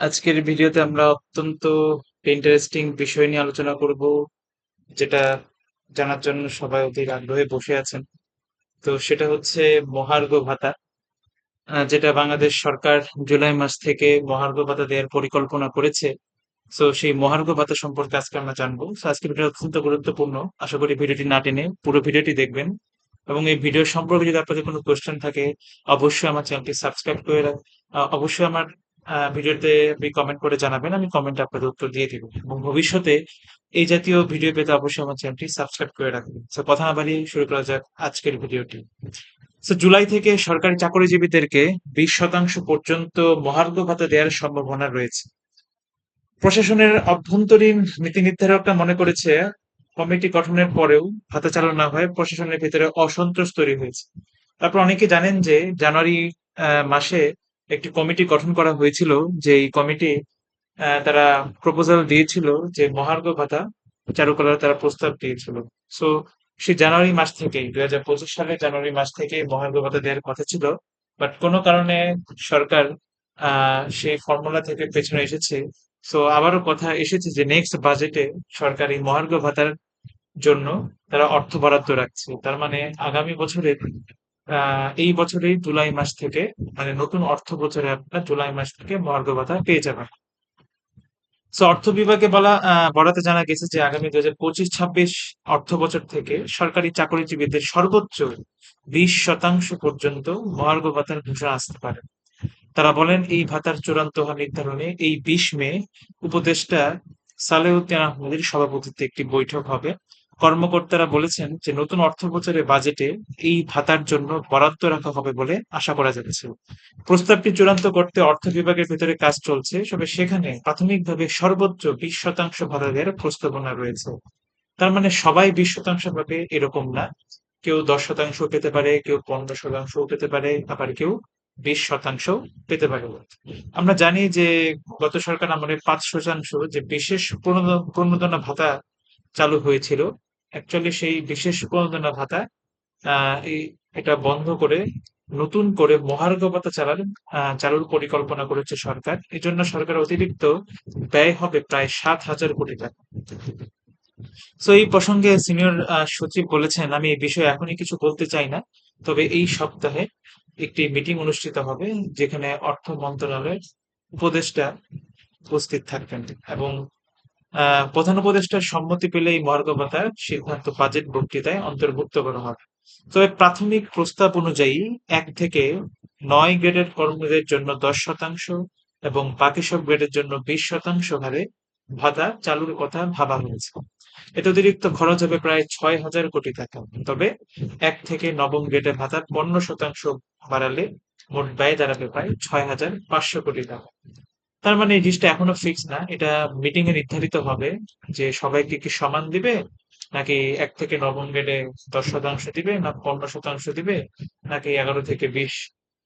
আজকের ভিডিওতে আমরা অত্যন্ত ইন্টারেস্টিং বিষয় নিয়ে আলোচনা করব, যেটা জানার জন্য সবাই অধিক আগ্রহে বসে আছেন। তো সেটা হচ্ছে মহার্ঘ ভাতা যেটা বাংলাদেশ সরকার জুলাই মাস থেকে মহার্ঘ ভাতা দেওয়ার পরিকল্পনা করেছে। তো সেই মহার্ঘ ভাতা সম্পর্কে আজকে আমরা জানব। তো আজকের ভিডিও অত্যন্ত গুরুত্বপূর্ণ। আশা করি ভিডিওটি না টেনে পুরো ভিডিওটি দেখবেন। এবং এই ভিডিও সম্পর্কে যদি আপনাদের কোনো কোয়েশ্চেন থাকে, অবশ্যই আমার চ্যানেলটি সাবস্ক্রাইব করে অবশ্যই আমার ভিডিওতে আপনি কমেন্ট করে জানাবেন, আমি কমেন্টে আপনাদের উত্তর দিয়ে দিব। এবং ভবিষ্যতে এই জাতীয় ভিডিও পেতে অবশ্যই আমার চ্যানেলটি সাবস্ক্রাইব করে রাখবেন। তো কথা না বাড়িয়ে শুরু করা যাক আজকের ভিডিওটি তো জুলাই থেকে সরকারি চাকরিজীবীদেরকে বিশ শতাংশ পর্যন্ত মহার্ঘ ভাতা দেওয়ার সম্ভাবনা রয়েছে। প্রশাসনের অভ্যন্তরীণ নীতি নির্ধারকরা মনে করেছে, কমিটি গঠনের পরেও ভাতা চালু না হয় প্রশাসনের ভিতরে অসন্তোষ তৈরি হয়েছে। তারপর অনেকে জানেন যে, জানুয়ারি মাসে একটি কমিটি গঠন করা হয়েছিল, যে এই কমিটি তারা প্রপোজাল দিয়েছিল যে মহার্ঘ ভাতা চালু করার তারা প্রস্তাব দিয়েছিল। সো সে জানুয়ারি মাস থেকেই দুই হাজার পঁচিশ সালের জানুয়ারি মাস থেকে মহার্ঘ ভাতা দেওয়ার কথা ছিল। বাট কোনো কারণে সরকার সেই ফর্মুলা থেকে পেছনে এসেছে। সো আবারও কথা এসেছে যে নেক্সট বাজেটে সরকার মহার্ঘ ভাতার জন্য তারা অর্থ বরাদ্দ রাখছে। তার মানে আগামী বছরের এই বছরেই জুলাই মাস থেকে মানে নতুন অর্থ বছরে আপনার জুলাই মাস থেকে মহার্ঘ ভাতা পেয়ে যাবেন। অর্থ বিভাগে বলা বরাতে জানা গেছে যে আগামী দুই হাজার পঁচিশ, ছাব্বিশ অর্থ বছর থেকে সরকারি চাকরিজীবীদের সর্বোচ্চ বিশ শতাংশ পর্যন্ত মহার্ঘ ভাতার ঘোষণা আসতে পারে। তারা বলেন, এই ভাতার চূড়ান্ত নির্ধারণে এই বিশ মে উপদেষ্টা সালেউদ্দিন আহমদের সভাপতিত্বে একটি বৈঠক হবে। কর্মকর্তারা বলেছেন যে নতুন অর্থ বছরের বাজেটে এই ভাতার জন্য বরাদ্দ রাখা হবে বলে আশা করা যাচ্ছে। প্রস্তাবটি চূড়ান্ত করতে অর্থ বিভাগের ভেতরে কাজ চলছে, তবে সেখানে প্রাথমিকভাবে সর্বোচ্চ বিশ শতাংশ ভাতাদের প্রস্তাবনা রয়েছে। তার মানে সবাই বিশ শতাংশ পাবে এরকম না। কেউ দশ শতাংশ পেতে পারে, কেউ পনেরো শতাংশ পেতে পারে, আবার কেউ বিশ শতাংশ পেতে পারে। আমরা জানি যে গত সরকার আমলে পাঁচ শতাংশ যে বিশেষ প্রণোদ- প্রণোদনা ভাতা চালু হয়েছিল অ্যাকচুয়ালি সেই বিশেষ প্রণোদনা ভাতা এটা বন্ধ করে নতুন করে মহার্ঘ ভাতা চালার চালুর পরিকল্পনা করেছে সরকার। এই জন্য সরকার অতিরিক্ত ব্যয় হবে প্রায় সাত হাজার কোটি টাকা। তো এই প্রসঙ্গে সিনিয়র সচিব বলেছেন, আমি এই বিষয়ে এখনই কিছু বলতে চাই না, তবে এই সপ্তাহে একটি মিটিং অনুষ্ঠিত হবে, যেখানে অর্থ মন্ত্রণালয়ের উপদেষ্টা উপস্থিত থাকবেন এবং প্রধান উপদেষ্টার সম্মতি পেলে এই ভাতার সিদ্ধান্ত বাজেট বক্তৃতায় অন্তর্ভুক্ত করা হবে। তবে প্রাথমিক প্রস্তাব অনুযায়ী এক থেকে নয় গ্রেডের কর্মীদের জন্য দশ শতাংশ এবং বাকি সব গ্রেডের জন্য বিশ শতাংশ হারে ভাতা চালুর কথা ভাবা হয়েছে। এতে অতিরিক্ত খরচ হবে প্রায় ছয় হাজার কোটি টাকা। তবে এক থেকে নবম গ্রেডের ভাতা পনেরো শতাংশ বাড়ালে মোট ব্যয় দাঁড়াবে প্রায় ছয় হাজার পাঁচশো কোটি টাকা। তার মানে এই জিনিসটা এখনও ফিক্স না। এটা মিটিং এ নির্ধারিত হবে যে সবাইকে কি সমান দিবে, নাকি এক থেকে নবম গ্রেডে দশ শতাংশ দিবে, না পনেরো শতাংশ দিবে, নাকি এগারো থেকে বিশ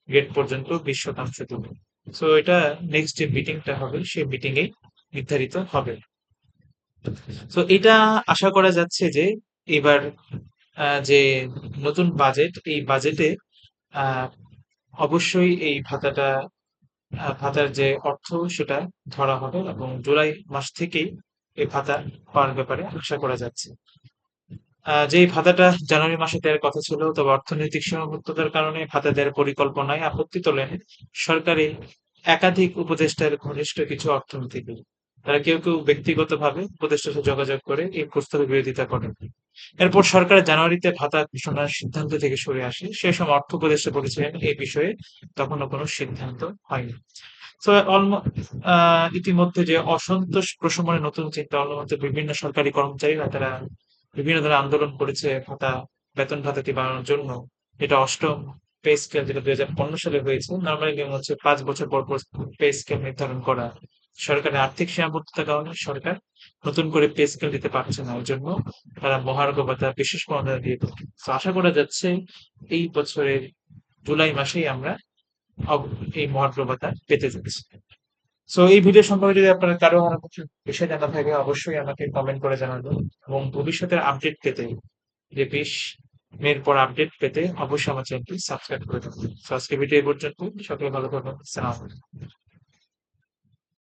গ্রেড পর্যন্ত বিশ শতাংশ দিবে। সো এটা নেক্সট যে মিটিংটা হবে, সেই মিটিং এই নির্ধারিত হবে। তো এটা আশা করা যাচ্ছে যে এবার যে নতুন বাজেট এই বাজেটে অবশ্যই এই ভাতাটা ভাতার যে অর্থ সেটা ধরা হবে এবং জুলাই মাস থেকেই এই ভাতা পাওয়ার ব্যাপারে আশা করা যাচ্ছে। যে ভাতাটা জানুয়ারি মাসে দেওয়ার কথা ছিল, তবে অর্থনৈতিক সীমাবদ্ধতার কারণে ভাতা দেওয়ার পরিকল্পনায় আপত্তি তোলেন সরকারি একাধিক উপদেষ্টার ঘনিষ্ঠ কিছু অর্থনীতিবিদ, তারা কেউ কেউ ব্যক্তিগতভাবে উপদেষ্টার সাথে যোগাযোগ করে এই প্রস্তাবের বিরোধিতা করেন। এরপর সরকার জানুয়ারিতে ভাতা ঘোষণার সিদ্ধান্ত থেকে সরে আসে। সে সময় অর্থ উপদেষ্টা বলেছিলেন এই বিষয়ে তখনও কোনো সিদ্ধান্ত হয়নি। তো ইতিমধ্যে যে অসন্তোষ প্রশমনে নতুন চিন্তা অলমধ্যে বিভিন্ন সরকারি কর্মচারীরা তারা বিভিন্ন ধরনের আন্দোলন করেছে ভাতা, বেতন ভাতাটি বাড়ানোর জন্য। এটা অষ্টম পে স্কেল যেটা দুই হাজার পনেরো সালে হয়েছে। নর্মালি হচ্ছে পাঁচ বছর পর পর পে স্কেল নির্ধারণ করা। সরকারের আর্থিক সীমাবদ্ধতার কারণে সরকার নতুন করে পে স্কেল দিতে পারছে না ওই জন্য তারা মহার্ঘ ভাতা বিশেষ প্রণোদনা দিয়ে তো আশা করা যাচ্ছে এই বছরের জুলাই মাসেই আমরা এই মহার্ঘ ভাতা পেতে যাচ্ছি। সো এই ভিডিও সম্পর্কে যদি আপনার কারও আর কিছু বিষয় জানা থাকে, অবশ্যই আমাকে কমেন্ট করে জানাবেন এবং ভবিষ্যতের আপডেট পেতে, যে বিশ মের পর আপডেট পেতে অবশ্যই আমার চ্যানেলটি সাবস্ক্রাইব করে তো আজকে ভিডিও এই পর্যন্ত সকলে ভালো থাকবেন। সালাম